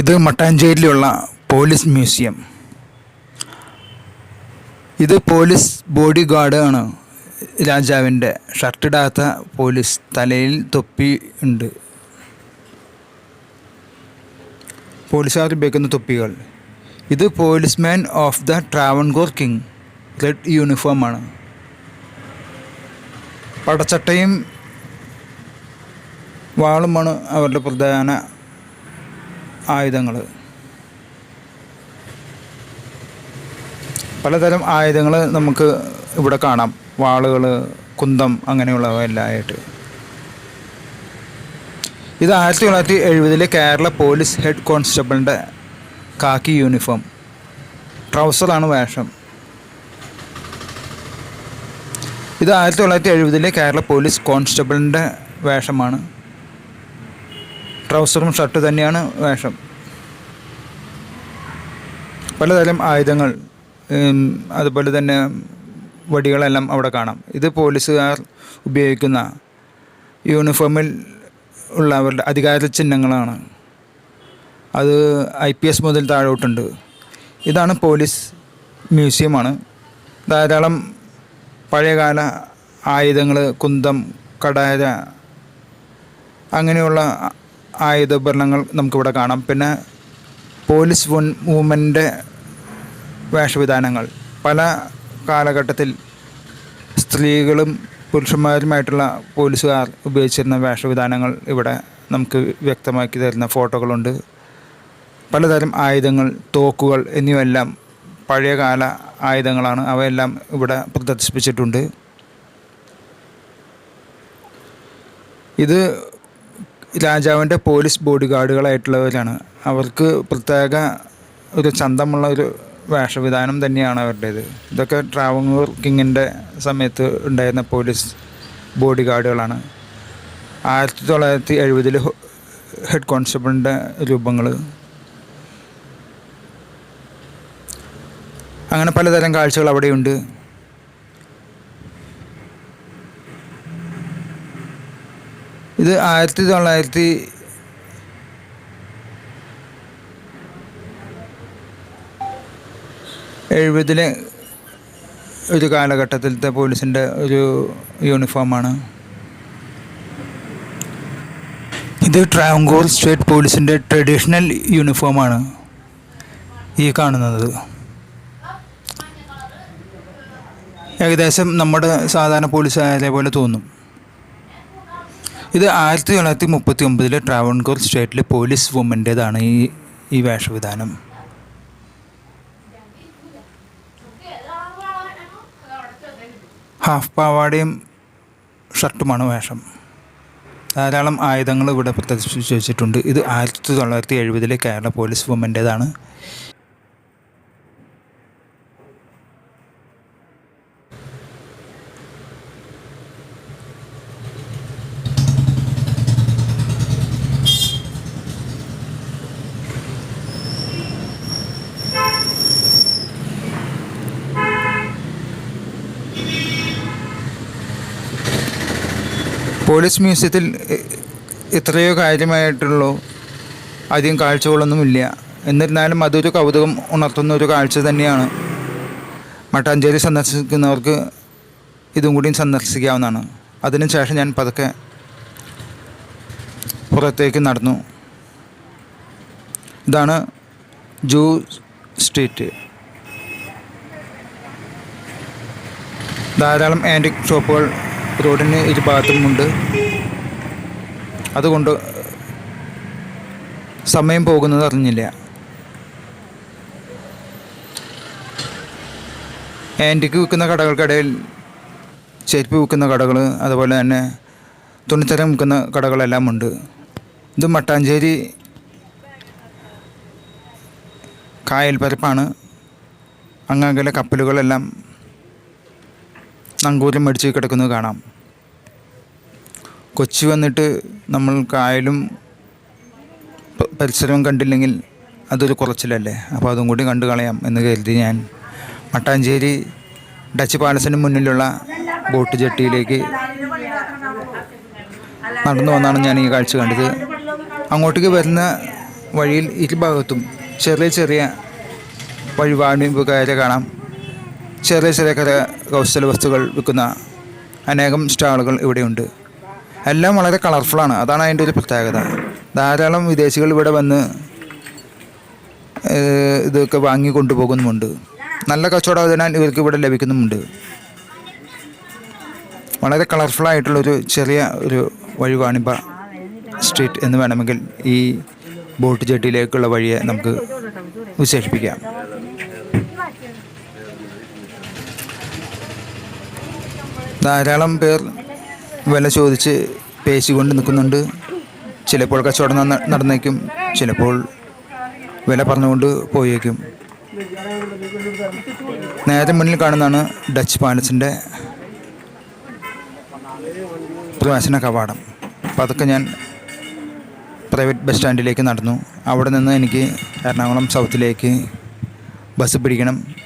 ഇത് മട്ടാഞ്ചേരിയിലുള്ള police museum. ഇത് പോലീസ് ബോഡി ഗാർഡ് ആണ്. രാജാവിന്റെ ഷർട്ടിടാത്ത പോലീസ് തലയിൽ തൊപ്പി ഉണ്ട്. പോലീസുകാർ ഉപയോഗിക്കുന്ന തൊപ്പികൾ. ഇത് policeman of the Travancore king. Red യൂണിഫോമാണ് പടച്ചട്ടയും വാളുമാണ് അവരുടെ പ്രധാന ആയുധങ്ങൾ. പലതരം ആയുധങ്ങൾ നമുക്ക് ഇവിടെ കാണാം. വാളുകൾ കുന്തം അങ്ങനെയുള്ളവ എല്ലാം ആയിട്ട് ഇത് ആയിരത്തി തൊള്ളായിരത്തി എഴുപതിലെ കേരള പോലീസ് ഹെഡ് കോൺസ്റ്റബിളിന്റെ കാക്കി യൂണിഫോം ട്രൗസറാണ് വേഷം. ഇത് ആയിരത്തി തൊള്ളായിരത്തി എഴുപതിലെ കേരള പോലീസ് കോൺസ്റ്റബിളിന്റെ വേഷമാണ്. ട്രൗസറും ഷർട്ട് തന്നെയാണ് വേഷം. പലതരം ആയുധങ്ങൾ അതുപോലെ തന്നെ വടികളെല്ലാം അവിടെ കാണാം. ഇത് പോലീസുകാർ ഉപയോഗിക്കുന്ന യൂണിഫോമിൽ ഉള്ള അവരുടെ അധികാര ചിഹ്നങ്ങളാണ്. അത് ഐ പി എസ് മുതൽ താഴോട്ടുണ്ട്. ഇതാണ് പോലീസ് മ്യൂസിയമാണ്. ധാരാളം പഴയകാല ആയുധങ്ങൾ കുന്തം കടാര അങ്ങനെയുള്ള ആയുധോപകരണങ്ങൾ നമുക്കിവിടെ കാണാം. പിന്നെ പോലീസ് വുമന്റെ വേഷവിധാനങ്ങൾ. പല കാലഘട്ടത്തിൽ സ്ത്രീകളും പുരുഷന്മാരുമായിട്ടുള്ള പോലീസുകാർ ഉപയോഗിച്ചിരുന്ന വേഷവിധാനങ്ങൾ ഇവിടെ നമുക്ക് വ്യക്തമാക്കി തരുന്ന ഫോട്ടോകളുണ്ട്. പലതരം ആയുധങ്ങൾ തോക്കുകൾ എന്നിവയെല്ലാം പഴയകാല ആയുധങ്ങളാണ്. അവയെല്ലാം ഇവിടെ പ്രദർശിപ്പിച്ചിട്ടുണ്ട്. ഇത് രാജാവിന്റെ പോലീസ് ബോഡി ഗാർഡുകളായിട്ടുള്ളവരാണ് അവർക്ക് പ്രത്യേക ഒരു ചന്തമുള്ള ഒരു വേഷവിധാനം തന്നെയാണ് അവരുടേത്. ഇതൊക്കെ ട്രാവങ്ങൂർ കിങ്ങിന്റെ സമയത്ത് ഉണ്ടായിരുന്ന പോലീസ് ബോഡി ഗാർഡുകളാണ് ആയിരത്തി തൊള്ളായിരത്തി എഴുപതിൽ ഹെഡ് കോൺസ്റ്റബിളിന്റെ രൂപങ്ങൾ. അങ്ങനെ പലതരം കാഴ്ചകൾ അവിടെയുണ്ട്. ഇത് ആയിരത്തി തൊള്ളായിരത്തി എഴുപതിലെ ഒരു കാലഘട്ടത്തിലത്തെ പോലീസിന്റെ ഒരു യൂണിഫോമാണ്. ഇത് ട്രാവൻകൂർ സ്റ്റേറ്റ് പോലീസിന്റെ ട്രഡീഷണൽ യൂണിഫോമാണ് ഈ കാണുന്നത്. ഏകദേശം നമ്മുടെ സാധാരണ പോലീസ് പോലെ തോന്നും. ഇത് ആയിരത്തി തൊള്ളായിരത്തി മുപ്പത്തി ഒമ്പതിലെ ട്രാവൻകൂർ സ്റ്റേറ്റിലെ പോലീസ് വുമന്റേതാണ് ഈ ഈ വേഷവിധാനം. ഹാഫ് പാവാടയും ഷർട്ടുമാണ് വേഷം. ധാരാളം ആയുധങ്ങൾ ഇവിടെ പ്രദർശിപ്പിച്ച് വെച്ചിട്ടുണ്ട്. ഇത് ആയിരത്തി തൊള്ളായിരത്തി എഴുപതിലെ കേരള പോലീസ് വുമന്റേതാണ് പോലീസ് മ്യൂസിയത്തിൽ ഇത്രയോ കാര്യമായിട്ടുള്ളൂ. അധികം കാഴ്ചകളൊന്നുമില്ല. എന്നിരുന്നാലും അതൊരു കൗതുകം ഉണർത്തുന്ന ഒരു കാഴ്ച തന്നെയാണ്. മട്ടാഞ്ചേരി സന്ദർശിക്കുന്നവർക്ക് ഇതും കൂടിയും സന്ദർശിക്കാവുന്നതാണ്. അതിനുശേഷം ഞാൻ പതുക്കെ പുറത്തേക്ക് നടന്നു. ഇതാണ് ജൂ സ്ട്രീറ്റ്. ധാരാളം ആന്റിക് ഷോപ്പുകൾ റോഡിന് ഇരുഭാഗത്തുമുണ്ട് അതുകൊണ്ട് സമയം പോകുന്നത് അറിഞ്ഞില്ല. ആന്റിക്ക് വിൽക്കുന്ന കടകൾക്കിടയിൽ ചെരുപ്പ് വിൽക്കുന്ന കടകൾ അതുപോലെ തന്നെ തുണിത്തരം വിൽക്കുന്ന കടകളെല്ലാം ഉണ്ട്. ഇത് മട്ടാഞ്ചേരി കായൽപ്പരപ്പാണ് അങ്ങനെ കപ്പലുകളെല്ലാം നങ്കൂരം മേടിച്ച് കിടക്കുന്നത് കാണാം. കൊച്ചി വന്നിട്ട് നമ്മൾ കായലും പരിസരവും കണ്ടില്ലെങ്കിൽ അതൊരു കുറച്ചിലല്ലേ? അപ്പോൾ അതും കൂടി കണ്ടു കളയാം എന്ന് കരുതി ഞാൻ. മട്ടാഞ്ചേരി ഡച്ച് പാലസിന് മുന്നിലുള്ള ബോട്ട് ജെട്ടിയിലേക്ക് നടന്നു വന്നാണ് ഞാൻ ഈ കാഴ്ച കണ്ടത്. അങ്ങോട്ടേക്ക് വരുന്ന വഴിയിൽ ഇരുഭാഗത്തും ചെറിയ ചെറിയ വഴിപാടുകാരെ കാണാം. ചെറിയ ചെറിയ കര കൗശല വസ്തുക്കൾ വിൽക്കുന്ന അനേകം സ്റ്റാളുകൾ ഇവിടെയുണ്ട്. എല്ലാം വളരെ കളർഫുള്ളാണ് അതാണ് അതിന്റെ ഒരു പ്രത്യേകത. ധാരാളം വിദേശികൾ ഇവിടെ വന്ന് ഇതൊക്കെ വാങ്ങി കൊണ്ടുപോകുന്നുമുണ്ട്. നല്ല കച്ചവടം അതിനാൽ ഇവർക്ക് ഇവിടെ ലഭിക്കുന്നുമുണ്ട്. വളരെ കളർഫുള്ളായിട്ടുള്ളൊരു ചെറിയ ഒരു വഴിവാണിബ സ്ട്രീറ്റ് എന്ന് വേണമെങ്കിൽ ഈ ബോട്ട് ജെട്ടിയിലേക്കുള്ള വഴിയെ നമുക്ക് വിശേഷിപ്പിക്കാം. ധാരാളം പേർ വില ചോദിച്ച് പേശിക്കൊണ്ട് നിൽക്കുന്നുണ്ട്. ചിലപ്പോൾ കച്ചവടം നടന്നേക്കും. ചിലപ്പോൾ വില പറഞ്ഞുകൊണ്ട് പോയേക്കും. നേരെ മുന്നിൽ കാണുന്നതാണ് ഡച്ച് പാലസിന്റെ പ്രവേശന കവാടം. അപ്പോൾ അതൊക്കെ ഞാൻ പ്രൈവറ്റ് ബസ് സ്റ്റാൻഡിലേക്ക് നടന്നു. അവിടെ നിന്ന് എനിക്ക് എറണാകുളം സൗത്തിലേക്ക് ബസ് പിടിക്കണം.